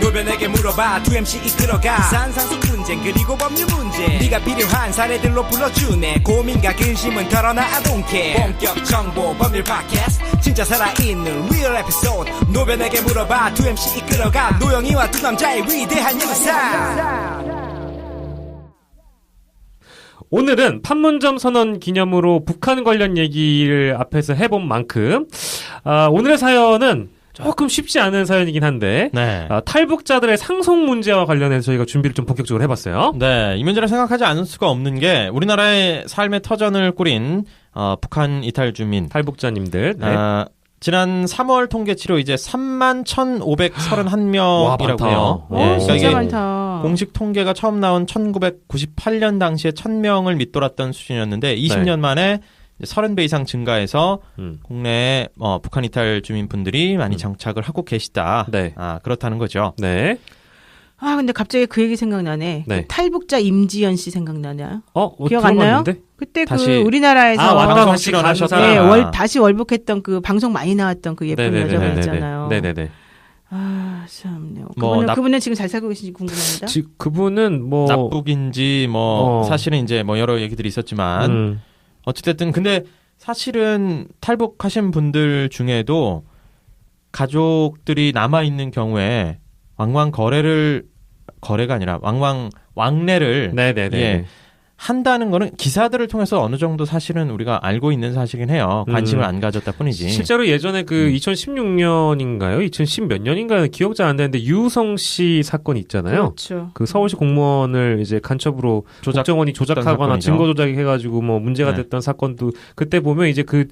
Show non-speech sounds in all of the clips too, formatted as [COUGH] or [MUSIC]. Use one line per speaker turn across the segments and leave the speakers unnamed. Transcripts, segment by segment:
노변에게 물어봐. 2MC 이끌어가. 산상속 분쟁 그리고 법률 문제. 네가 필요한 사례들로 불러주네. 고민과 근심은 털어놔 care 본격 정보 법률 팟캐스트. 진짜 살아있는 리얼 에피소드 노변에게 물어봐. 2MC 이끌어가. 노영이와 두 남자의 위대한 영상.
오늘은 판문점 선언 기념으로 북한 관련 얘기를 앞에서 해본 만큼 아, 오늘의 사연은 조금 쉽지 않은 사연이긴 한데
네.
아, 탈북자들의 상속 문제와 관련해서 저희가 준비를 좀 본격적으로 해봤어요.
네, 이 문제를 생각하지 않을 수가 없는 게 우리나라의 삶의 터전을 꾸린 어, 북한 이탈 주민.
탈북자님들. 네.
아, 지난 3월 통계치로 이제 3만 1,531명이라고 [GASPS]
와,
해요.
많다.
예,
오,
그러니까
진짜 많다.
공식 통계가 처음 나온 1998년 당시에 1,000명을 밑돌았던 수준이었는데 20년 만에 30배 이상 증가해서
음.
국내에 어, 북한 이탈 주민분들이 많이
음.
장착을 하고 계시다.
네.
아, 그렇다는 거죠.
네.
아 근데 갑자기 그 얘기 생각나네.
네.
그 탈북자 임지연 씨 생각나냐?
어, 어
기억 안 나요? 그때
다시-
그 우리나라에서
아, 다시
출연하셨다.
가는
네. 월 다시 월북했던 그 방송 많이 나왔던 그 예쁜 여자가 있잖아요.
네네네.
아 참네요.
뭐
그분은
나-
그분은 지금 잘 살고 계신지 궁금합니다.
지, 그분은 뭐
납북인지 뭐
어.
사실은 이제 뭐 여러 얘기들이 있었지만
음,
어찌됐든 근데 사실은 탈북하신 분들 중에도 가족들이 남아 있는 경우에 왕왕 거래를 거래가 아니라 왕왕 왕래를
네네네.
예. 한다는 거는 기사들을 통해서 어느 정도 사실은 우리가 알고 있는 사실이긴 해요. 관심을
음.
안 가졌다 뿐이지.
실제로 예전에 그
음.
2016년인가요? 2010 몇 년인가요? 기억 잘 안 되는데 유성 씨 사건 있잖아요.
그렇죠.
그 서울시 공무원을 이제 간첩으로
조작
국정원이 조작하거나. 증거 조작해 가지고 뭐 문제가
네.
됐던 사건도 그때 보면 이제 그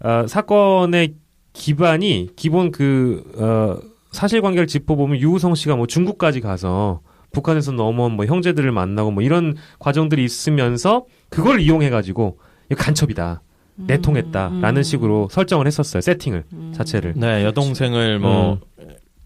어, 사건의 기반이 기본 그 어, 사실관계를 짚어보면 유우성 씨가 뭐 중국까지 가서 북한에서 넘어온 뭐 형제들을 만나고 뭐 이런 과정들이 있으면서 그걸 이용해 가지고 이거 간첩이다 내통했다라는
음.
식으로 설정을 했었어요 세팅을
음.
자체를
네, 여동생을 뭐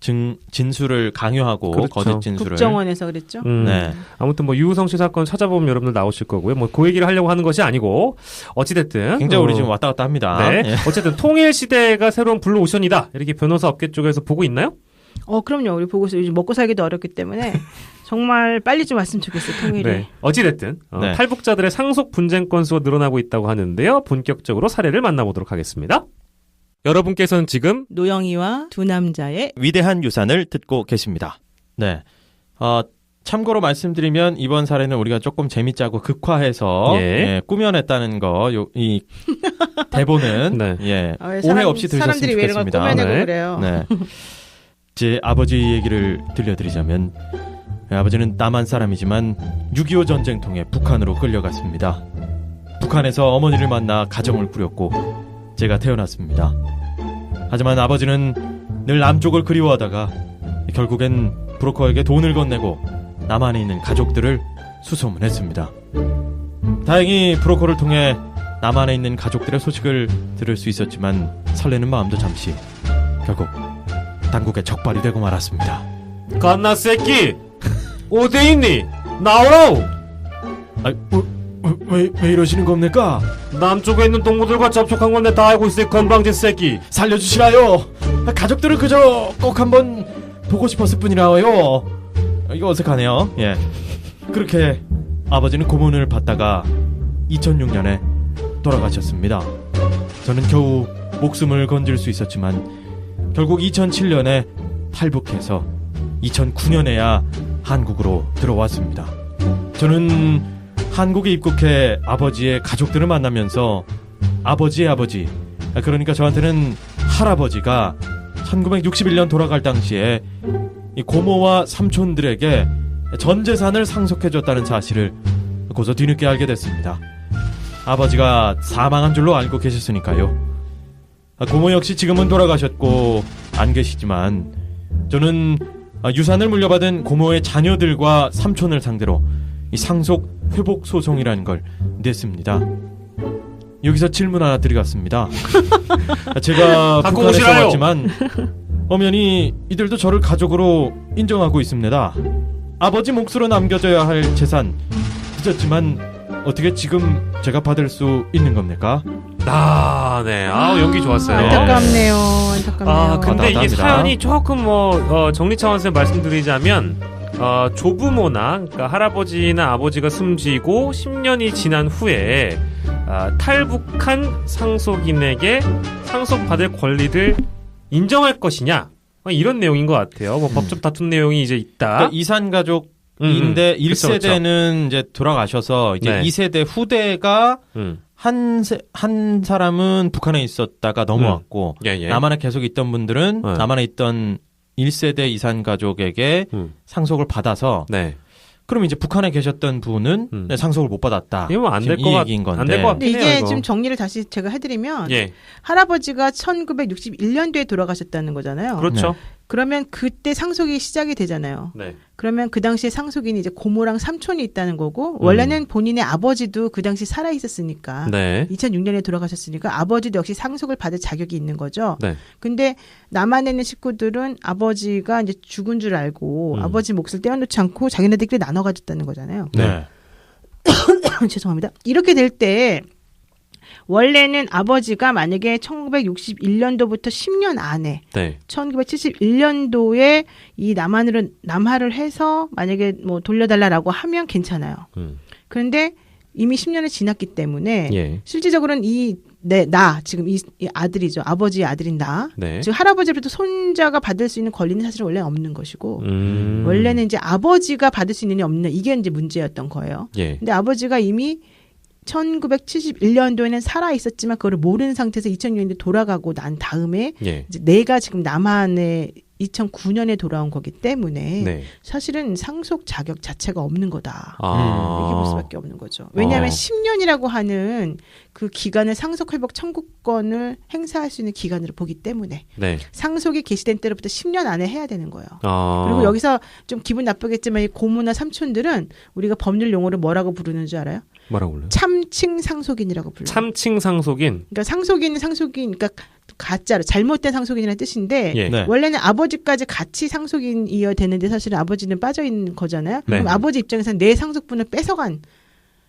증, 진술을 강요하고
그렇죠.
거짓 진술을
국정원에서 그랬죠.
음.
네.
아무튼 뭐 유우성 씨 사건 찾아보면 여러분들 나오실 거고요. 뭐 그 얘기를 하려고 하는 것이 아니고 어찌 됐든
굉장히 우리
어,
지금 왔다 갔다 합니다.
네.
예.
어쨌든 통일 시대가 새로운 블루 오션이다. 이렇게 변호사 업계 쪽에서 보고 있나요?
어 그럼요. 우리 보고서 요즘 먹고 살기도 어렵기 때문에 [LAUGHS] 정말 빨리 좀 왔으면 좋겠어요. 통일이.
네. 어찌됐든 어,
네.
탈북자들의 상속 분쟁 건수가 늘어나고 있다고 하는데요. 본격적으로 사례를 만나보도록 하겠습니다. 여러분께서는 지금
노영이와 두 남자의
위대한 유산을 듣고 계십니다. 네. 어, 참고로 말씀드리면 이번 사례는 우리가 조금 재밌자고 극화해서
예.
예, 꾸며냈다는 거, 요, 이 대본은 [LAUGHS]
네.
예,
아, 왜
오해
사람-
없이 들으셨으면
사람들이 왜 이런 걸
좋겠습니다.
꾸며내고
네.
그래요.
네. [LAUGHS] 제 아버지 얘기를 들려드리자면 예, 아버지는 남한 사람이지만 6.25 전쟁통에 북한으로 끌려갔습니다. 북한에서 어머니를 만나 가정을 꾸렸고 제가 태어났습니다. 하지만 아버지는 늘 남쪽을 그리워하다가 결국엔 브로커에게 돈을 건네고 남한에 있는 가족들을 수소문했습니다. 다행히 브로커를 통해 남한에 있는 가족들의 소식을 들을 수 있었지만 설레는 마음도 잠시 결국 당국에 적발이 되고 말았습니다.
갓나 새끼 어디 있니? 나오라우.
아, 왜, 왜 이러시는 겁니까?
남쪽에 있는 동무들과 접촉한 건 내 다 알고 있을 건방진 새끼.
살려주시라요. 가족들은 그저 꼭 한번 보고 싶었을 뿐이라요. 이거 어색하네요. 예. 그렇게 아버지는 고문을 받다가 2006년에 돌아가셨습니다. 저는 겨우 목숨을 건질 수 있었지만 결국 2007년에 탈북해서 2009년에야 한국으로 들어왔습니다. 저는 한국에 입국해 아버지의 가족들을 만나면서 아버지의 아버지, 그러니까 저한테는 할아버지가 1961년 돌아갈 당시에 이 고모와 삼촌들에게 전 재산을 상속해줬다는 사실을 고서 뒤늦게 알게 됐습니다. 아버지가 사망한 줄로 알고 계셨으니까요. 아, 고모 역시 지금은 돌아가셨고 안 계시지만 저는 아, 유산을 물려받은 고모의 자녀들과 삼촌을 상대로 이 상속 회복 소송이라는 걸 냈습니다. 여기서 질문 하나 드리겠습니다. 아, [LAUGHS] 제가
갖고
북한에서. 왔지만 엄연히 이들도 저를 가족으로 인정하고 있습니다. 아버지 몫으로 남겨져야 할 재산 늦었지만 어떻게 지금 제가 받을 수 있는 겁니까?
아, 네. 아, 연기 좋았어요.
안타깝네요. 안타깝네요.
아, 근데 이게. 사연이 조금 뭐 어, 정리 차원에서 말씀드리자면 어, 조부모나 그러니까 할아버지나 아버지가 숨지고 10년이 지난 후에 아, 탈북한 상속인에게 상속받을 권리를 인정할 것이냐 뭐 이런 내용인 것 같아요. 뭐 법적 다툼 내용이 이제 있다.
그러니까 이산 가족 인데
음, 음.
일
그쵸,
1세대는 이제 돌아가셔서 이제
네.
이 2세대 후대가
음.
한, 세, 한 사람은 북한에 있었다가 넘어왔고
예, 예.
남한에 계속 있던 분들은
네.
남한에 있던 1세대 이산 가족에게
음.
상속을 받아서
네.
그럼 이제 북한에 계셨던 분은
음.
네, 상속을 못 받았다.
이거 안될
지금 것이
같-
얘기인 건데.
안될 것 같-
근데 이게
이거.
지금 정리를 다시 제가 해드리면
예.
할아버지가 1961년도에 돌아가셨다는 거잖아요.
그렇죠.
그러면 그때 상속이 시작이 되잖아요.
네.
그러면 그 당시에 상속인이 이제 고모랑 삼촌이 있다는 거고 원래는 본인의 아버지도 그 당시 살아 있었으니까
네.
2006년에 돌아가셨으니까 아버지도 역시 상속을 받을 자격이 있는 거죠.
네.
근데 남한에 있는 식구들은 아버지가 이제 죽은 줄 알고
음.
아버지 몫을 떼어놓지 않고 자기네들끼리 나눠 가졌다는 거잖아요.
네. [COUGHS]
죄송합니다. 이렇게 될 때 원래는 아버지가 만약에 1961년도부터 10년 안에
네.
1971년도에 이 남한으로 남하를 해서 만약에 뭐 돌려달라라고 하면 괜찮아요.
음.
그런데 이미 10년이 지났기 때문에
예.
실질적으로는 이내나 지금 이, 이 아들이죠 아버지의 아들인 나
네.
즉 할아버지로부터 손자가 받을 수 있는 권리는 사실 원래 없는 것이고
음.
원래는 이제 아버지가 받을 수 있느냐 없느냐 이게 이제 문제였던 거예요.
예.
근데 아버지가 이미 1971년도에는 살아 있었지만 그거를 모르는 상태에서 2006년에 돌아가고 난 다음에
예.
이제 내가 지금 남한에 2009년에 돌아온 거기 때문에
네.
사실은 상속 자격 자체가 없는 거다.
아.
이렇게 볼 수밖에 없는 거죠. 왜냐하면
어.
10년이라고 하는 그 기간을 상속 회복 청구권을 행사할 수 있는 기간으로 보기 때문에
네.
상속이 개시된 때로부터 10년 안에 해야 되는 거예요.
아.
그리고 여기서 좀 기분 나쁘겠지만 이 고모나 삼촌들은 우리가 법률 용어로 뭐라고 부르는 줄 알아요?
뭐라고 불러요?
참칭 상속인이라고 불러요.
참칭 상속인.
그러니까 상속인은 상속인, 그러니까 가짜로 잘못된 상속인이라는 뜻인데
예.
네.
원래는 아버지까지 같이 상속인이어야 되는데 사실은 아버지는 빠져 있는 거잖아요.
네.
그럼 아버지 입장에서는 내 상속분을 뺏어간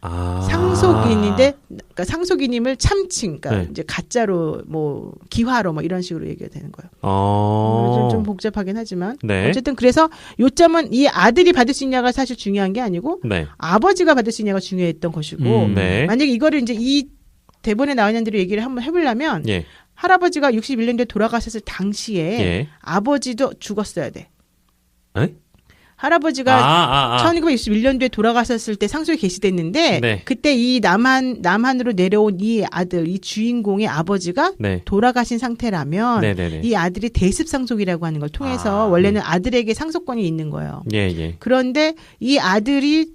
아.
상속인인데 그러니까 상속인임을 참칭, 그러니까
네.
이제 가짜로 뭐 기화로 뭐 이런 식으로 얘기가 되는 거예요.
어.
좀, 좀 복잡하긴 하지만
네.
어쨌든 그래서 요점은 이 아들이 받을 수 있냐가 사실 중요한 게 아니고
네.
아버지가 받을 수 있냐가 중요했던 것이고
음,
네.
만약에 이거를 이제 이 대본에 나와 있는 대로 얘기를 한번 해보려면
예.
할아버지가 61년도에 돌아가셨을 당시에
예.
아버지도 죽었어야 돼.
에?
할아버지가
아, 아, 아.
1961년도에 돌아가셨을 때 상속이 개시됐는데
네.
그때 이 남한 남한으로 내려온 이 아들 이 주인공의 아버지가
네.
돌아가신 상태라면
네, 네, 네.
이 아들이 대습 상속이라고 하는 걸 통해서
아,
원래는 아들에게 상속권이 있는 거예요.
예, 예.
그런데 이 아들이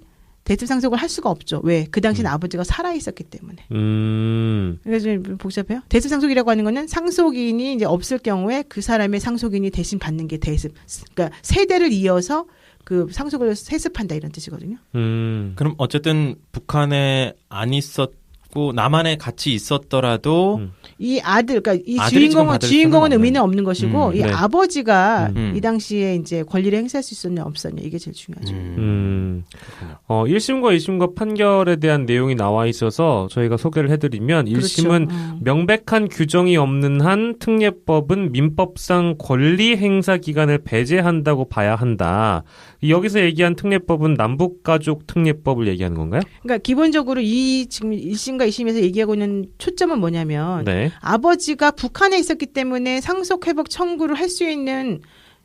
대습 상속을 할 수가 없죠. 왜? 그 당시는 아버지가 살아 있었기 때문에.
음.
그래서 좀 복잡해요. 대습 상속이라고 하는 거는 상속인이 이제 없을 경우에 그 사람의 상속인이 대신 받는 게 대습. 그러니까 세대를 이어서 그 상속을 세습한다 이런 뜻이거든요.
음.
그럼 어쨌든 북한에 안 있었 고 남한에 같이 있었더라도
음.
이 아들, 그러니까 이 주인공은 주인공은 의미는 없는 것이고
음,
이
네.
아버지가
음.
이 당시에 이제 권리를 행사할 수 있었냐 없었냐 이게 제일 중요하죠.
음.
음. 어, 1심과 2심과 판결에 대한 내용이 나와 있어서 저희가 소개를 해 드리면 1심은
그렇죠. 음.
명백한 규정이 없는 한 특례법은 민법상 권리 행사 기간을 배제한다고 봐야 한다. 여기서 얘기한 특례법은 남북 가족 특례법을 얘기하는 건가요?
그러니까 기본적으로 이 지금 1심과 2심에서 얘기하고 있는 초점은 뭐냐면
네.
아버지가 북한에 있었기 때문에 상속 회복 청구를 할 수 있는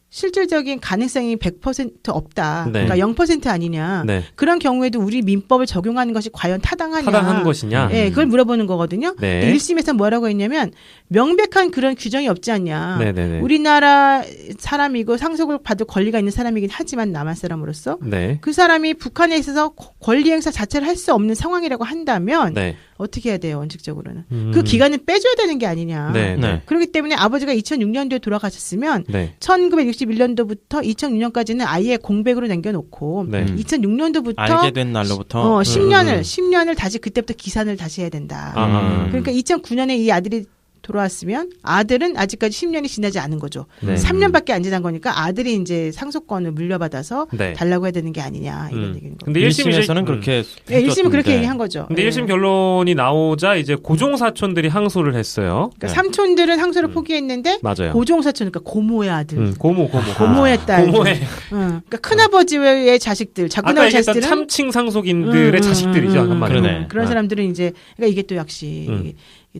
실질적인 가능성이 100% 없다.
네.
그러니까 0% 아니냐.
네.
그런 경우에도 우리 민법을 적용하는 것이 과연 타당하냐.
타당한 것이냐?
예, 그걸 물어보는 거거든요.
네.
근데 1심에서 뭐라고 했냐면 명백한 그런 규정이 없지 않냐.
네네네.
우리나라 사람이고 상속을 받을 권리가 있는 사람이긴 하지만 남한 사람으로서
네.
그 사람이 북한에 있어서 권리 행사 자체를 할 수 없는 상황이라고 한다면
네.
어떻게 해야 돼요, 원칙적으로는?
음.
그 기간을 빼줘야 되는 게 아니냐.
네. 네.
네.
그렇기 때문에 아버지가 2006년도에 돌아가셨으면
네.
1961년도부터 2006년까지는 아예 공백으로 남겨놓고
네.
음.
2006년도부터
알게 된 날로부터
어, 10년을
음.
10년을 다시 그때부터 기산을 다시 해야 된다.
아.
음.
그러니까 2009년에 이 아들이 돌아왔으면 아들은 아직까지 10년이 지나지 않은 거죠.
네.
3년밖에 안 지난 거니까 아들이 이제 상속권을 물려받아서
네.
달라고 해야 되는 게 아니냐 이런
음.
얘기인 거죠.
근데 1심 이제
1심에서는
음.
그렇게
네, 1심은 그렇게. 얘기한 거죠.
근데
예.
1심 결론이 나오자 이제 고종 사촌들이 항소를 했어요.
그러니까
네.
삼촌들은 항소를
음.
포기했는데
맞아요.
고종 사촌 그러니까 고모의 아들,
음, 고모 고모.
고모의 딸,
고모의
응. 그러니까 큰아버지의 자식들,
아까
작은아버지
얘기했던
자식들은
참칭 상속인들의
음, 음,
자식들이죠
음, 음,
한마디로.
그러네.
그런
아.
사람들은 이제 그러니까 이게 또 역시
음.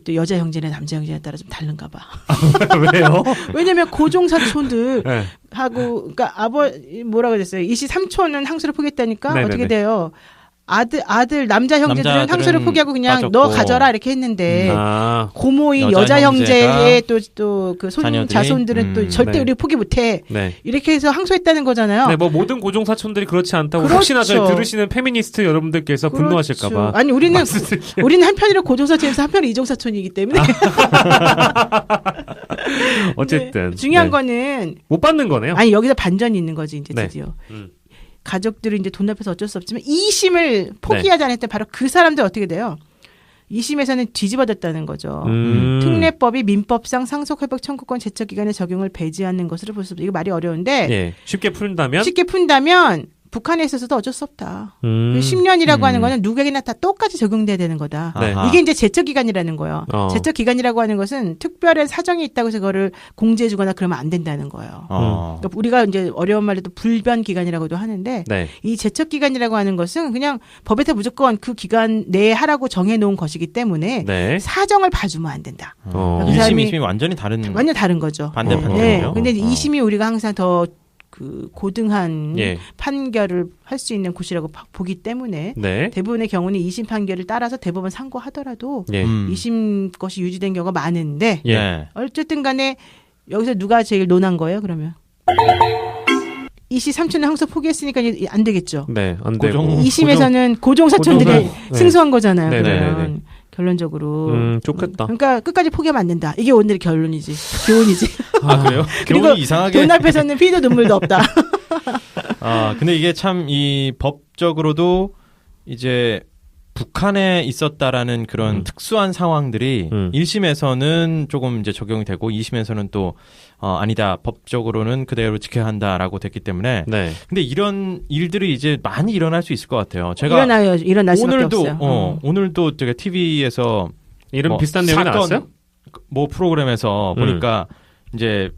또 여자 형제나 남자 형제에 따라 좀 다른가 봐. [LAUGHS]
왜요? [LAUGHS]
왜냐면 고종 사촌들
네.
하고 그러니까 아버 뭐라 그랬어요. 이씨 삼촌은 항소를 포기했다니까
네네네.
어떻게 돼요? 아들 아들 남자 형제들은 항소를 포기하고 그냥
빠졌고.
너 가져라 이렇게 했는데
아,
고모인
여자
여자, 형제의 또 또 그 손? 자손들은 또
음,
절대
네.
우리 포기 못해
네.
이렇게 해서 항소했다는 거잖아요.
네, 뭐 모든 고종 사촌들이 그렇지 않다고
그렇죠.
혹시나 저 들으시는 페미니스트 여러분들께서 분노하실까봐.
그렇죠. 아니 우리는 [LAUGHS] 우리는 한편으로 고종 사촌에서 한편으로 이종 사촌이기 때문에 [LAUGHS]
어쨌든
중요한
네.
거는
못 받는 거네요.
아니 여기서 반전이 있는 거지 이제
네.
드디어
음.
가족들은 이제 돈 앞에서 어쩔 수 없지만 이심을 포기하지 않았을 때 바로 그 사람들 어떻게 돼요? 이심에서는 뒤집어졌다는 거죠.
음.
특례법이 민법상 상속회복 청구권 제척 기간의 적용을 배제하는 것으로 볼 수 없다. 이거 말이 어려운데
예. 쉽게 풀다면
쉽게 푼다면 북한에 있어서도 어쩔 수 없다.
음.
그 10년이라고
음.
하는 거는 누구에게나 다 똑같이 적용돼야 되는 거다.
네.
아하.
이게 이제 제척 기간이라는 거예요.
어.
제척 기간이라고 하는 것은 특별한 사정이 있다고 해서 그거를 공지해 주거나 그러면 안 된다는 거예요.
어.
그러니까 우리가 이제 어려운 말로 도 불변 기간이라고도 하는데
네.
이 제척 기간이라고 하는 것은 그냥 법에서 무조건 그 기간 내에 하라고 정해 놓은 것이기 때문에
네.
사정을 봐주면 안 된다.
어.
그
1심,
사람이
2심이 완전히 다른
완전 다른 거죠.
반대
어.
판결이요.
네. 근데 이제
어.
2심이 우리가 항상 더 그 고등한
예.
판결을 할 수 있는 곳이라고 봐- 보기 때문에
네.
대부분의 경우는 2심 판결을 따라서 대법원 상고하더라도
예.
음.
2심 것이 유지된 경우가 많은데
예.
네.
어쨌든 간에 여기서 누가 제일 논한 거예요, 그러면? 이씨 삼촌은 항소 포기했으니까 안 되겠죠.
네. 안 되고.
이심에서는 고종 사촌들이
고종- 네.
승소한 거잖아요.
네네네네.
그러면 결론적으로.
음, 좋겠다.
그러니까 끝까지 포기하면 안 된다. 이게 오늘의 결론이지. 교훈이지.
아 그래요? [LAUGHS]
그리고
교훈이 이상하게.
돈 앞에서는 피도 눈물도 없다. [LAUGHS]
아 근데 이게 참 이 법적으로도 이제 북한에 있었다라는 그런
음.
특수한 상황들이
음.
1심에서는 조금 이제 적용이 되고 2심에서는 또 어, 아니다 법적으로는 그대로 지켜야 한다라고 됐기 때문에
네.
근데 이런 일들이 이제 많이 일어날 수 있을 것 같아요. 제가
일어나요. 일어날 수밖에
오늘도
없어요.
어,
음.
오늘도 제가 TV에서
이런
뭐
비슷한 내용이
사건,
나왔어요?
뭐 프로그램에서
음.
보니까 이제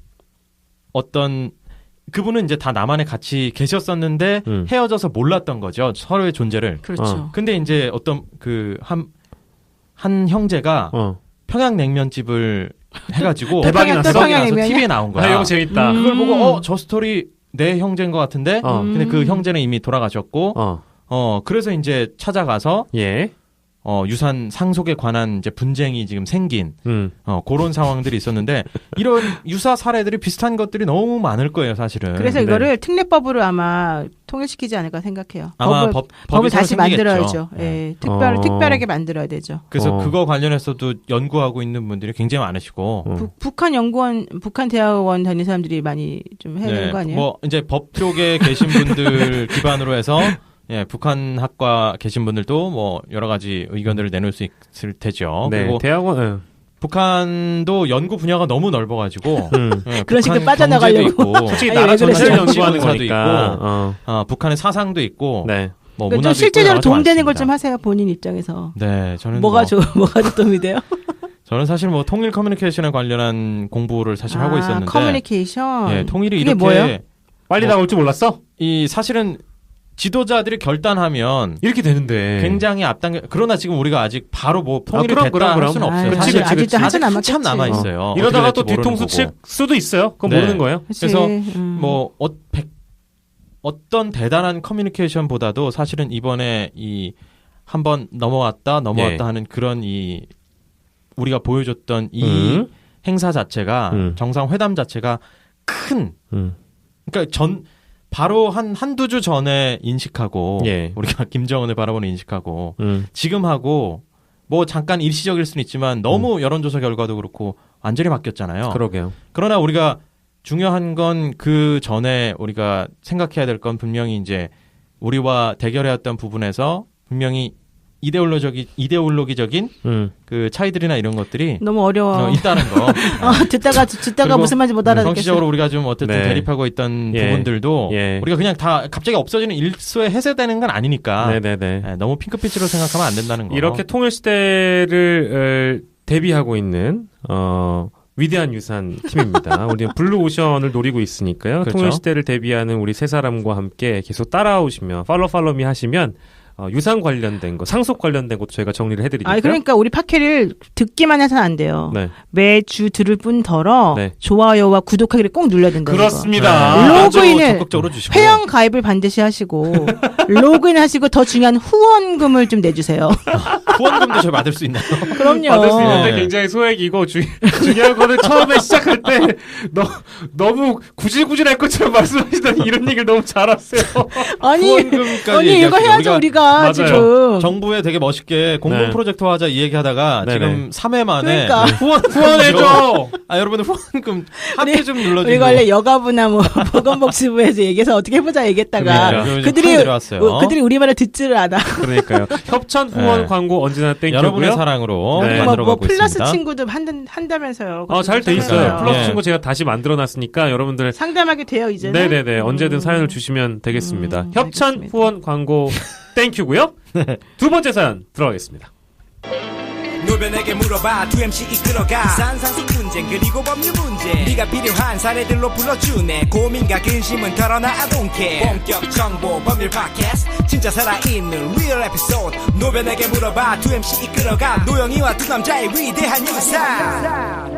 어떤 그분은 이제 다 남한에 같이 계셨었는데
음.
헤어져서 몰랐던 거죠 서로의 존재를.
그렇죠.
어.
근데 이제 어떤 그 한한 형제가
어.
평양냉면집을 해가지고 [LAUGHS]
대박이 났어?
대박이 나서? TV에 나온 거야.
아, 이거 재밌다.
음.
그걸 보고 어 저 스토리 내 형제인 것 같은데.
어.
근데 그 형제는 이미 돌아가셨고
어.
어 그래서 이제 찾아가서
예.
어 유산 상속에 관한 이제 분쟁이 지금 생긴
음.
어, 그런 상황들이 있었는데 이런 유사 사례들이 비슷한 것들이 너무 많을 거예요, 사실은.
그래서
네.
이거를 특례법으로 아마 통일시키지 않을까 생각해요.
아마
법을,
법,
법을 다시
생기겠죠.
만들어야죠.
네.
예, 특별
어.
특별하게 만들어야 되죠.
그래서
어.
그거 관련해서도 연구하고 있는 분들이 굉장히 많으시고.
어.
북- 북한 연구원, 북한 대학원 다니는 사람들이 많이 좀 해야 되는 거 아니에요?
뭐 이제 법 쪽에 계신 분들 [LAUGHS] 기반으로 해서 예, 북한 학과 계신 분들도 뭐 여러 가지 의견들을 내놓을 수 있을 테죠.
네.
그리고
대학원. 예.
북한도 연구 분야가 너무 넓어가지고
음.
예,
그런 식으로 빠져나가려고.
있고, [LAUGHS]
솔직히 나라
왜
전체를? 연구하는 거니까.
있고,
어.
아, 북한의 사상도 있고,
네.
뭐
그러니까 좀
문화도
실제적으로 도움되는 걸 좀. 하세요 본인 입장에서.
네, 저는
뭐가
뭐,
좋, 뭐가 좀 도움이 돼요? [LAUGHS]
저는 사실 뭐 통일 커뮤니케이션에 관련한 공부를 사실 하고
아,
있었는데
커뮤니케이션.
예, 통일이 이렇게
뭐예요?
빨리
뭐-
나올 줄 몰랐어?
이 사실은 지도자들이 결단하면
이렇게 되는데.
굉장히 앞당겨 그러나 지금 우리가 아직 바로 뭐 통일이
그럼,
됐다
그럼, 그럼.
할 수는 없어요.
아유,
그치,
사실
그치,
아직
그치.
아직도 한참
남아. 있어요.
이러다가 또 뒤통수 칠 수도 있어요. 그건
네.
모르는 거예요.
그치.
그래서
음.
뭐 어, 백- 어떤 대단한 커뮤니케이션보다도 사실은 이번에 이 한번 넘어왔다 넘어왔다
예.
하는 그런 이 우리가 보여줬던 이
음.
행사 자체가
음.
정상 회담 자체가 큰
음.
그러니까 전 바로 한 한두 주 전에 인식하고
예.
우리가 [LAUGHS] 김정은을 바라보는 인식하고
음.
지금 하고 뭐 잠깐 일시적일 수는 있지만 너무 여론조사 결과도 그렇고 완전히 바뀌었잖아요.
그러게요.
그러나 우리가 중요한 건 그 전에 우리가 생각해야 될 건 분명히 이제 우리와 대결해왔던 부분에서 분명히 이데올로적인 이데올로기적인
음.
그 차이들이나 이런 것들이
너무 어려워.
어, 있다는 거. [LAUGHS]
어, 듣다가 듣다가 무슨 말인지 못 알아듣겠어.
정치적으로 우리가 좀 어쨌든
네.
대립하고 있던
예.
부분들도
예.
우리가 그냥 다 갑자기 없어지는 일소에 해소되는 건 아니니까
네네네.
예, 너무 핑크빛으로 생각하면 안 된다는 거.
이렇게 통일 시대를 어, 대비하고 있는 어 위대한 유산 팀입니다. [LAUGHS] 우리는 블루 오션을 노리고 있으니까요.
그렇죠.
통일 시대를 대비하는 우리 세 사람과 함께 계속 따라오시면 팔로 팔로미 하시면 어, 유산 관련된 거, 상속 관련된 것도 저희가 정리를 해드리니까요.
아, 그러니까 우리 팟캐를 듣기만 해서는 안 돼요.
네.
매주 들을 뿐더러
네.
좋아요와 구독하기를 꼭 눌러야 된다는 거.
그렇습니다.
네.
아주
로그인을
적극적으로 주시고
회원 가입을 반드시 하시고 [LAUGHS] 로그인 하시고 더 중요한 후원금을 좀 내주세요. [LAUGHS]
후원금도 저희 받을 수 있나요?
그럼요.
받을 수 있는데
네.
굉장히 소액이고 주, 중요한 거는 처음에 시작할 때 너, 너무 구질구질할 것처럼 말씀하시더니 이런 얘기를 너무 잘하세요.
아니
후원금까지
아니 이거. 해야죠 우리가,
맞아요.
지금.
정부에 되게 멋있게 공동
네.
프로젝트 하자 이 얘기하다가
네네.
지금 3회 만에
그러니까.
네, 후원
후원해줘. [LAUGHS]
아 여러분들 후원금 함께 좀 눌러주세요.
우리가 원래 여가부나 뭐 [LAUGHS] 보건복지부에서 얘기해서 어떻게 해보자 얘기했다가
그러니까.
요즘
그들이.
어,
그들이 우리 말을 듣지를 않아.
그러니까요. [LAUGHS] 협찬 후원
네.
광고 언제나 땡큐고요.
여러분의 사랑으로
네.
뭐,
만들어가고
뭐 플러스
있습니다.
친구도 한, 한다면서요.
어, 잘돼 있어요. 플러스
네.
친구 제가 다시 만들어 놨으니까 여러분들
상담하게 돼요 이제는.
네네네 언제든
음.
사연을 주시면 되겠습니다.
음,
협찬. 후원 광고 땡큐고요. 두 번째 사연 들어가겠습니다.
노변에게 물어봐. 2MC 이끌어가. 산상식 분쟁 그리고 법률 문제. 네가 필요한 사례들로 불러주네. 고민과 근심은 털어놔 I don't 본격 정보 법률 팟캐스트. 진짜 살아있는 리얼 에피소드 노변에게 물어봐. 2MC 이끌어가. 노영이와 두 남자의 위대한 유산